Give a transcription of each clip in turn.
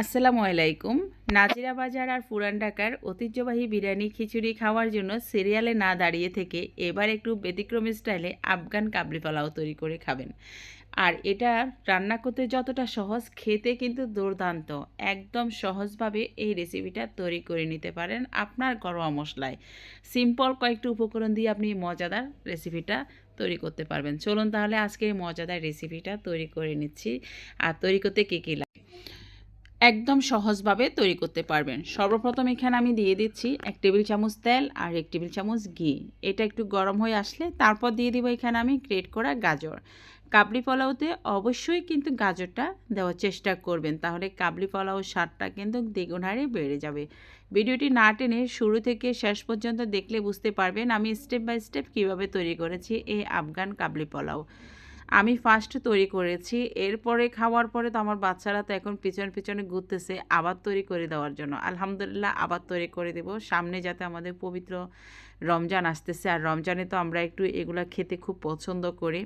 আসসালামু আলাইকুম। নাজিরা বাজার আর পুরান ঢাকার ঐতিহ্যবাহী বিরিয়ানি খিচুড়ি খাওয়ার জন্য সিরিয়ালে না দাঁড়িয়ে থেকে এবার একটু ব্যতিক্রমী স্টাইলে আফগান কাবলি পোলাও তৈরি করে খাবেন। আর এটা রান্না করতে যতটা সহজ, খেতে কিন্তু দুর্দান্ত। একদম সহজভাবে এই রেসিপিটা তৈরি করে নিতে পারেন আপনার ঘরোয়া মশলায়। সিম্পল কয়েকটি উপকরণ দিয়ে আপনি মজাদার রেসিপিটা তৈরি করতে পারবেন। চলুন তাহলে আজকে মজাদার রেসিপিটা তৈরি করে নিচ্ছি। আর তৈরি করতে কী কী একদম সহজভাবে তৈরি করতে পারবেন। সর্বপ্রথম এখানে আমি দিয়ে দিচ্ছি এক টেবিল চামচ তেল আর এক টেবিল চামচ ঘি। এটা একটু গরম হয়ে আসলে তারপর দিয়ে দিব এখানে আমি গ্রেট করা গাজর। কাবলি পোলাওতে অবশ্যই কিন্তু গাজরটা দেওয়ার চেষ্টা করবেন, তাহলে কাবলি পোলাও স্বাদটা কিন্তু দ্বিগুণ হারে বেড়ে যাবে। ভিডিওটি না টেনে শুরু থেকে শেষ পর্যন্ত দেখলে বুঝতে পারবেন আমি স্টেপ বাই স্টেপ কীভাবে তৈরি করেছি এই আফগান কাবলি পোলাও। আমি ফার্স্ট তৈরি করেছি। এরপরে খাওয়ার পরে তো আমার বাচ্চারা তো এখন পিছন পিছনে ঘুরতেছে, আবার তৈরি করে দেওয়ার জন্য। আলহামদুলিল্লাহ আবার তৈরি করে দেব। সামনে যাতে আমাদের পবিত্র রমজান আসতেছে। আর রমজানে তো আমরা একটু এগুলো খেতে খুব পছন্দ করি।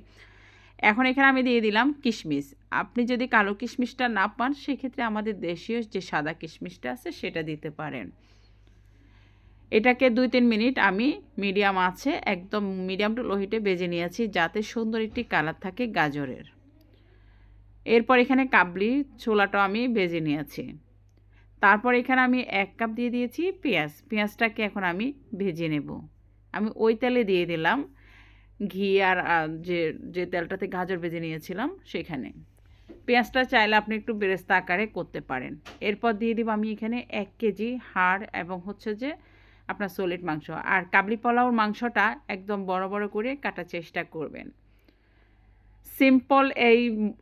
এখন এখানে আমি দিয়ে দিলাম কিশমিশ। আপনি যদি কালো কিশমিশটা না পান, সেক্ষেত্রে আমাদের দেশীয় যে সাদা কিশমিশটা আছে, সেটা দিতে পারেন। এটাকে দুই তিন মিনিট আমি মিডিয়াম আছে, একদম মিডিয়াম টু লোহিটে বেজে নিয়েছি যাতে সুন্দর একটি কালার থাকে গাজরের। এরপর এখানে কাবলি ছোলাটাও আমি বেজে নিয়েছি। তারপর এখানে আমি এক কাপ দিয়ে দিয়েছি পেঁয়াজ। পেঁয়াজটাকে এখন আমি ভেজে নেব। আমি ওই তেলে দিয়ে দিলাম ঘি আর যে যে তেলটাতে গাজর ভেজে নিয়েছিলাম সেখানে। পেঁয়াজটা চাইলে আপনি একটু বেরেস্তা আকারে করতে পারেন। এরপর দিয়ে দিব আমি এখানে এক কেজি হাড় এবং হচ্ছে যে আপনার সোলেট মাংস। আর কাবলি পোলাওর মাংসটা একদম বড় বড় করে কাটার চেষ্টা করবেন। সিম্পল এই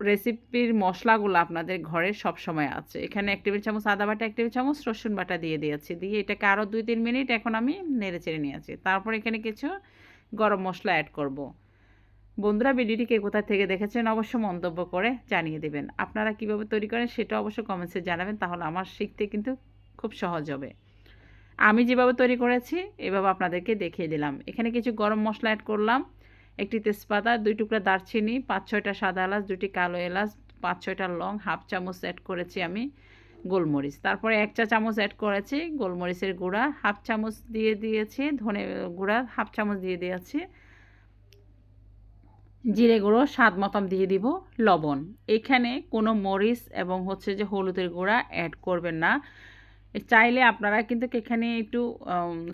রেসিপির মশলাগুলো আপনাদের ঘরে সব সময় আছে। এখানে এক টেবিল চামচ আদা বাটা, এক টেবিল চামচ রসুন বাটা দিয়ে দিয়েছি। দিয়ে এটাকে আরও দুই তিন মিনিট এখন আমি নেড়ে চেড়ে নিয়েছি। তারপর এখানে কিছু গরম মশলা অ্যাড করব। বন্ধুরা, ভিডিওটি কে কোথা থেকে দেখেছেন অবশ্য মন্তব্য করে জানিয়ে দেবেন। আপনারা কীভাবে তৈরি করেন সেটা অবশ্য কমেন্টসে জানাবেন। তাহলে আমার শিখতে কিন্তু খুব সহজ হবে। আমি যেভাবে তৈরি করেছি, এভাবে আপনাদেরকে দেখিয়ে দিলাম। এখানে কিছু গরম মশলা অ্যাড করলাম। একটি তেজপাতা, দুই টুকরা দারচিনি, পাঁচ, ছয়টা সাদা এলাচ, দুটি কালো এলাচ, পাঁচ, ছয়টা লং, হাফ চামচ অ্যাড করেছি আমি গোলমরিচ। তারপরে এক চা চামচ অ্যাড করেছি গোলমরিচের গুঁড়া, হাফ চামচ দিয়ে দিয়েছি ধনে গুঁড়া, হাফ চামচ দিয়ে দিয়েছি জিরে গুঁড়ো, স্বাদ মতন দিয়ে দিব লবণ। এখানে কোনো মরিচ এবং হচ্ছে যে হলুদের গুঁড়া অ্যাড করবেন না। চাইলে আপনারা কিন্তু এখানে একটু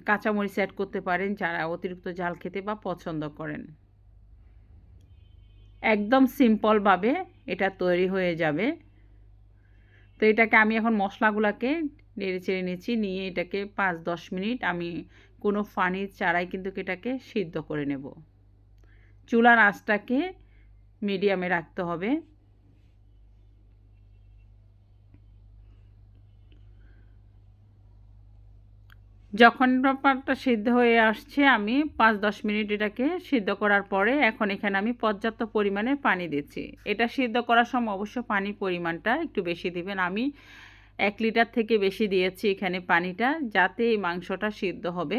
কাঁচামরিচ অ্যাড করতে পারেন, যারা অতিরিক্ত জাল খেতে বা পছন্দ করেন। একদম সিম্পলভাবে এটা তৈরি হয়ে যাবে। তো এটাকে আমি এখন মশলাগুলোকে নেড়ে চেড়ে নিচ্ছি নিয়ে এটাকে পাঁচ দশ মিনিট আমি কোনো ফানি চারাই কিন্তু এটাকে সিদ্ধ করে নেব। চুলার আঁচটাকে মিডিয়ামে রাখতে হবে। যখন ব্যাপারটা সিদ্ধ হয়ে আসছে, আমি পাঁচ দশ মিনিট এটাকে সিদ্ধ করার পরে এখন এখানে আমি পর্যাপ্ত পরিমাণে পানি দিচ্ছি। এটা সিদ্ধ করার সময় অবশ্য পানির পরিমাণটা একটু বেশি দিবেন। আমি এক লিটার থেকে বেশি দিয়েছি এখানে পানিটা, যাতে এই মাংসটা সিদ্ধ হবে।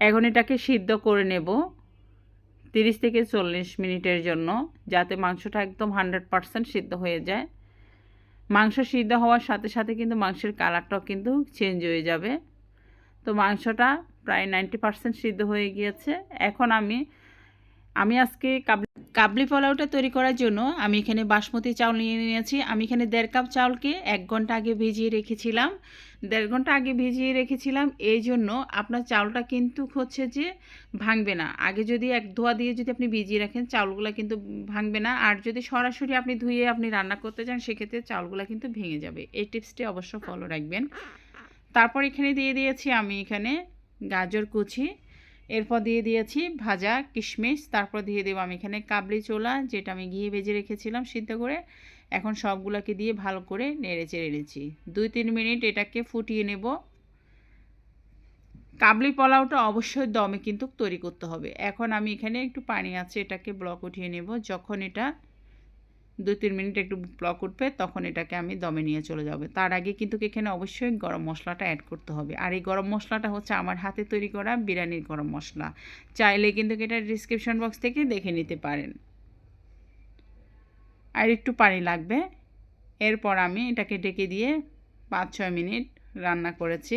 এখন এটাকে সিদ্ধ করে নেব তিরিশ থেকে চল্লিশ মিনিটের জন্য, যাতে মাংসটা একদম হান্ড্রেড পারসেন্ট সিদ্ধ হয়ে যায়। মাংস সিদ্ধ হওয়ার সাথে সাথে কিন্তু মাংসের কালারটাও কিন্তু চেঞ্জ হয়ে যাবে। তো মাংসটা প্রায় নাইনটি পার্সেন্ট সিদ্ধ হয়ে গিয়েছে। এখন আমি আমি আজকে কাবলি কাবলি পোলাওটা তৈরি করার জন্য আমি এখানে বাসমতি চাউল নিয়ে নিয়েছি। আমি এখানে দেড় কাপ চাউলকে এক ঘণ্টা আগে ভিজিয়ে রেখেছিলাম। দেড় ঘণ্টা আগে ভিজিয়ে রেখেছিলাম। এই জন্য আপনার চাউলটা কিন্তু হচ্ছে যে ভাঙবে না। আগে যদি এক ধোয়া দিয়ে যদি আপনি ভিজিয়ে রাখেন, চাউলগুলো কিন্তু ভাঙবে না। আর যদি সরাসরি আপনি ধুয়ে আপনি রান্না করতে চান, সেক্ষেত্রে চাউলগুলো কিন্তু ভেঙে যাবে। এই টিপসটি অবশ্য ফলো রাখবেন। তারপর এখানে দিয়ে দিয়েছি আমি এখানে গাজর কুচি এরপর দিয়ে দিয়েছি ভাজা, কিশমিশ, তারপর দিয়ে দেবো আমি এখানে কাবলি চোলা যেটা আমি ঘিয়ে ভেজে রেখেছিলাম সিদ্ধ করে। এখন সবগুলোকে দিয়ে ভালো করে নেড়ে চেড়ে নিচ্ছি। দুই তিন মিনিট এটাকে ফুটিয়ে নেব। কাবলি পোলাওটা অবশ্যই দমে কিন্তু তৈরি করতে হবে। এখন আমি এখানে একটু পানি আছে এটাকে ব্লক উঠিয়ে নেব। যখন এটা দুই তিন মিনিট একটু ব্লক উঠবে, তখন এটাকে আমি দমে নিয়ে চলে যাবে। তার আগে কিন্তু এখানে অবশ্যই গরম মশলাটা অ্যাড করতে হবে। আর এই গরম মশলাটা হচ্ছে আমার হাতে তৈরি করা বিরিয়ানির গরম মশলা। চাইলে কিন্তু এটা ডিসক্রিপশন বক্স থেকে দেখে নিতে পারেন। আর একটু পানি লাগবে। এরপর আমি এটাকে ডেকে দিয়ে পাঁচ ছয় মিনিট রান্না করেছি।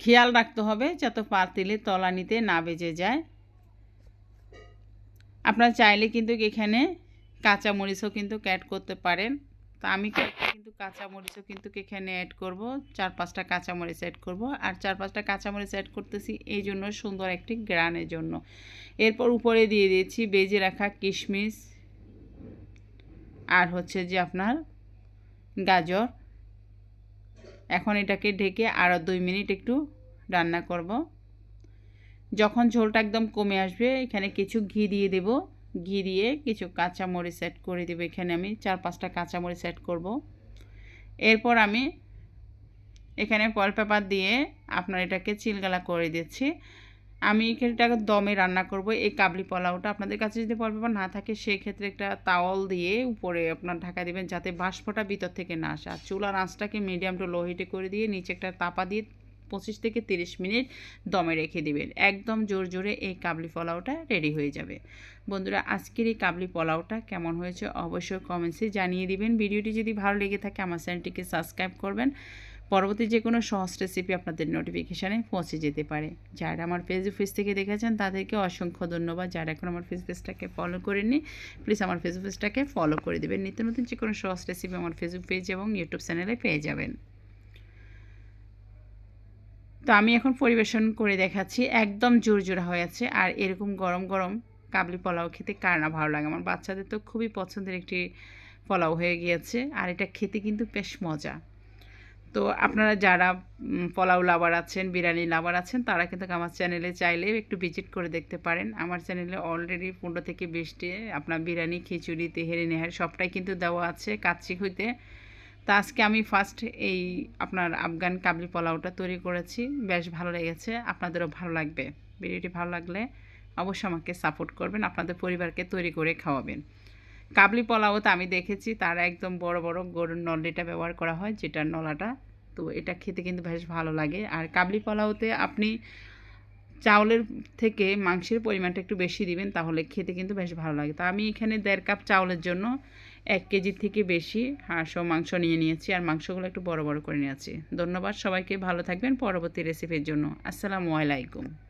খেয়াল রাখতে হবে, যাতে পাতিলে তলানিতে না বেজে যায়। আপনারা চাইলে কিন্তু এখানে কাঁচা মরিচও কিন্তু অ্যাড করতে পারেন। তো আমি কিন্তু কাঁচা মরিচও কিন্তু এখানে অ্যাড করব। চার পাঁচটা কাঁচা মরিচ অ্যাড করব। আর চার পাঁচটা কাঁচা মরিচ অ্যাড করতেছি এই জন্য সুন্দর একটি গ্রানের জন্য। এরপর উপরে দিয়ে দিয়েছি বেজে রাখা কিশমিশ। আর হচ্ছে যে আপনার গাজর। এখন এটাকে ঢেকে আরও দুই মিনিট একটু রান্না করব। যখন ঝোলটা একদম কমে আসবে, এখানে কিছু ঘি দিয়ে দেব। ঘি দিয়ে কিছু কাঁচামরিচ অ্যাড করে দেবো। এখানে আমি চার পাঁচটা কাঁচামরিচ অ্যাড করব। এরপর আমি এখানে পেপার দিয়ে আপনার এটাকে চিলগালা করে দিচ্ছি। আমি এটাকে দমে রান্না করব। এই কাবলি পোলাওটা আপনাদের কাছে যদি পেপার না থাকে, সেক্ষেত্রে একটা তাওয়াল দিয়ে উপরে আপনার ঢাকা দিবেন যাতে বাষ্পটা ভিতর থেকে না আসে। আর চুলার আঁচটাকে মিডিয়াম টু লো হিটে করে দিয়ে নিচে একটা তাপা দিয়ে পঁচিশ থেকে তিরিশ মিনিট দমে রেখে দিবেন। একদম জোর জোরে এই কাবলি পোলাওটা রেডি হয়ে যাবে। বন্ধুরা, আজকের এই কাবলি পোলাওটা কেমন হয়েছে অবশ্যই কমেন্টসে জানিয়ে দিবেন। ভিডিওটি যদি ভালো লেগে থাকে, আমার চ্যানেলটিকে সাবস্ক্রাইব করবেন। পরবর্তী যে কোনো সহজ রেসিপি আপনাদের নোটিফিকেশানে পৌঁছে যেতে পারে। যারা আমার ফেসবুক পেজ থেকে দেখেছেন, তাদেরকে অসংখ্য ধন্যবাদ। যারা এখন আমার ফেসবুক পেজটাকে ফলো করেননি প্লিজ আমার ফেসবুক পেজটাকে ফলো করে দেবেন। নিত্য নতুন যে কোনো সহজ রেসিপি আমার ফেসবুক পেজ এবং ইউটিউব চ্যানেলে পেয়ে যাবেন। তো আমি এখন পরিবেশন করে দেখাচ্ছি। একদম জোরজোড়া হয়ে আছে। আর এরকম গরম গরম কাবলি পোলাও খেতে কার না ভালো লাগে? আমার বাচ্চাদের তো খুবই পছন্দের একটি পোলাও হয়ে গিয়েছে। আর এটা খেতে কিন্তু বেশ মজা। তো আপনারা যারা পোলাও লাভার আছেন, বিরিয়ানি লাভার আছেন, তারা কিন্তু আমার চ্যানেলে চাইলে একটু ভিজিট করে দেখতে পারেন। আমার চ্যানেলে অলরেডি পনেরো থেকে বিশটি, আপনার বিরিয়ানি, খিচুড়ি, তেহেরি, নেহার সবটাই কিন্তু দেওয়া আছে। কাচ্চি হইতে তা আজকে আমি ফার্স্ট এই আপনার আফগান কাবলি পোলাওটা তৈরি করেছি। বেশ ভালো লেগেছে, আপনাদেরও ভালো লাগবে। ভিডিওটি ভালো লাগলে অবশ্যই আমাকে সাপোর্ট করবেন, আপনাদের পরিবারকে তৈরি করে খাওয়াবেন। কাবলি পোলাওতে আমি দেখেছি, তারা একদম বড় বড় গরুর নলডিটা ব্যবহার করা হয়, যেটার নলাটা। তো এটা খেতে কিন্তু বেশ ভালো লাগে। আর কাবলি পোলাওতে আপনি চাউলের থেকে মাংসের পরিমাণটা একটু বেশি দিবেন, তাহলে খেতে কিন্তু বেশ ভালো লাগে। তা আমি এখানে দেড় কাপ চাউলের জন্য এক কেজির থেকে বেশি হাঁস ও মাংস নিয়ে নিয়েছি আর মাংসগুলো একটু বড় বড় করে নিয়েছি। ধন্যবাদ সবাইকে, ভালো থাকবেন। পরবর্তী রেসিপির জন্য। আসসালামু আলাইকুম।